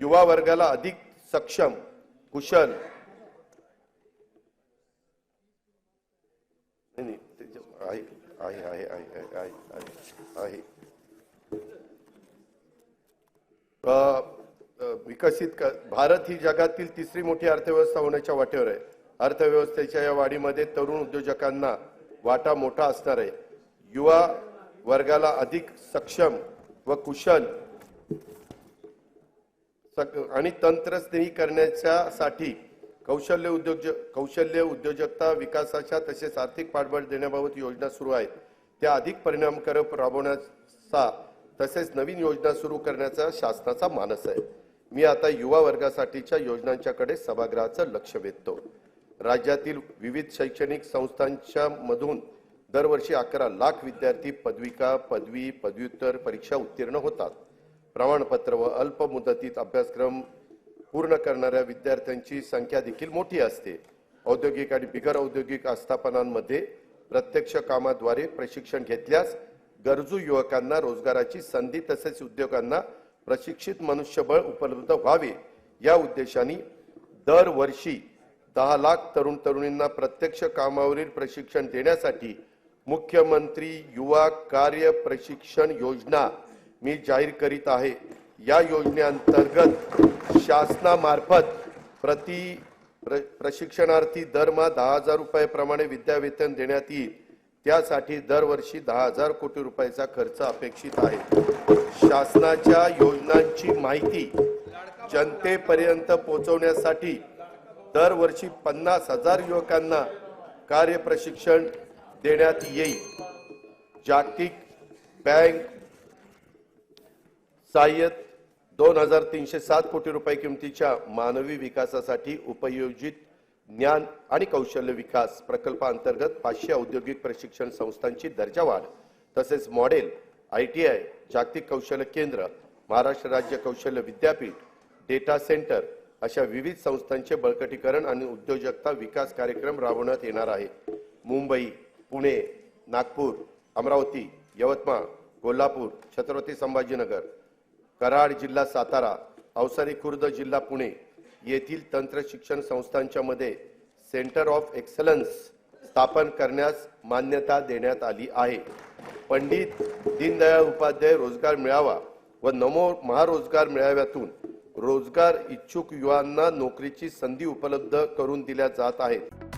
युवा वर्गाला अधिक सक्षम कुशल. नाही, नाही, आहे आहे आहे आहे विकसित भारत ही जगातील तिसरी मोठी अर्थव्यवस्था होण्याच्या वाटेवर आहे. अर्थव्यवस्थेच्या या वाढीमध्ये तरुण उद्योजकांना वाटा मोठा असणार आहे. युवा वर्गाला अधिक सक्षम व कुशल. आणि तंत्रस्नेही करण्याच्यासाठी कौशल्य उद्योज कौशल्य उद्योजकता विकासाच्या तसेच आर्थिक पाठबळ देण्याबाबत योजना सुरू आहेत. त्या अधिक परिणामकारक राबवण्याचा तसेच नवीन योजना सुरू करण्याचा शासनाचा मानस आहे. मी आता युवा वर्गासाठीच्या योजनांच्याकडे सभागृहाचं लक्ष वेधतो. राज्यातील विविध शैक्षणिक संस्थांच्या मधून दरवर्षी अकरा लाख विद्यार्थी पदविका पदवी पदव्युत्तर परीक्षा उत्तीर्ण होतात. प्रमाणपत्र व अल्प मुदतीत अभ्यासक्रम पूर्ण करणाऱ्या विद्यार्थ्यांची संख्या देखील मोठी असते. औद्योगिक आणि बिगर औद्योगिक आस्थापनांमध्ये प्रत्यक्ष कामाद्वारे प्रशिक्षण घेतल्यास गरजू युवकांना रोजगाराची संधी तसेच उद्योगांना प्रशिक्षित मनुष्यबळ उपलब्ध व्हावे. या उद्देशाने दरवर्षी दहा लाख तरुण तरुणींना प्रत्यक्ष कामावरील प्रशिक्षण देण्यासाठी मुख्यमंत्री युवा कार्य प्रशिक्षण योजना मी जाहीर करीत आहे या योजनेअंतर्गत शासनामार्फत प्रति प्र- प्रशिक्षणार्थी दरमहा दहा हजार रुपयाप्रमाणे विद्यावेतन देण्यात येईल. त्यासाठी दरवर्षी दहा हजार कोटी रुपयाचा खर्च अपेक्षित आहे. शासनाच्या योजनांची माहिती जनतेपर्यंत पोहोचवण्यासाठी दरवर्षी पन्नास हजार युवकांना कार्य प्रशिक्षण देण्यात येईल. जागतिक बँक सहाय्यत दोन हजार तीनशे सात कोटी रुपये किमतीच्या मानवी विकासासाठी उपयोजित ज्ञान आणि कौशल्य विकास प्रकल्पांतर्गत पाचशे औद्योगिक प्रशिक्षण संस्थांची दर्जा वाढ तसेच मॉडेल आय टी आय जागतिक कौशल्य केंद्र महाराष्ट्र राज्य कौशल्य विद्यापीठ डेटा सेंटर अशा विविध संस्थांचे बळकटीकरण आणि उद्योजकता विकास कार्यक्रम राबवण्यात येणार आहे. मुंबई पुणे नागपूर अमरावती यवतमाळ कोल्हापूर छत्रपती संभाजीनगर कराड जिल्हा सातारा अवसारी खुर्द जिल्हा पुणे येथील तंत्र शिक्षण संस्थांच्या मध्ये सेंटर ऑफ एक्सलन्स स्थापन करण्यास मान्यता देण्यात आली आहे. पंडित दीनदयाळ उपाध्याय रोजगार मिळावा व नमो महारोजगार मिळाव्यातून रोजगार इच्छुक युवांना नोकरीची संधी उपलब्ध करून दिल्या जात आहेत.